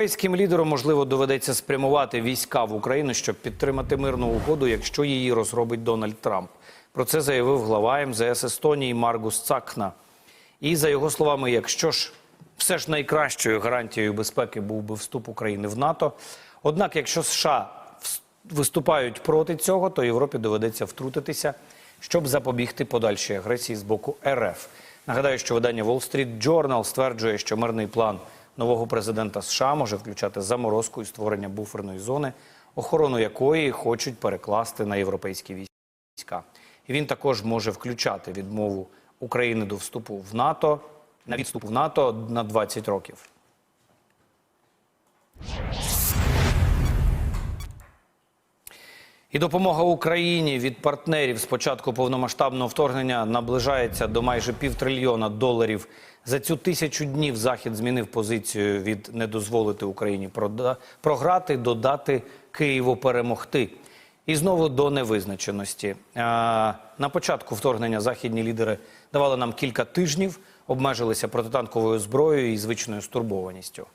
Європейським лідерам можливо доведеться спрямувати війська в Україну, щоб підтримати мирну угоду, якщо її розробить Дональд Трамп. Про це заявив глава МЗС Естонії Маргус Цакна. І за його словами, якщо ж все ж найкращою гарантією безпеки був би вступ України в НАТО. Однак, якщо США виступають проти цього, то Європі доведеться втрутитися, щоб запобігти подальшій агресії з боку РФ. Нагадаю, що видання Wall Street Journal стверджує, що мирний план нового президента США може включати заморозку і створення буферної зони, охорону якої хочуть перекласти на європейські війська. І він також може включати відмову України до вступу в НАТО на відступ в НАТО на 20 років. І допомога Україні від партнерів з початку повномасштабного вторгнення наближається до майже півтрильйона доларів. За цю тисячу днів Захід змінив позицію від не дозволити Україні програти, додати Києву перемогти. І знову до невизначеності. На початку вторгнення західні лідери давали нам кілька тижнів, обмежилися протитанковою зброєю і звичною стурбованістю.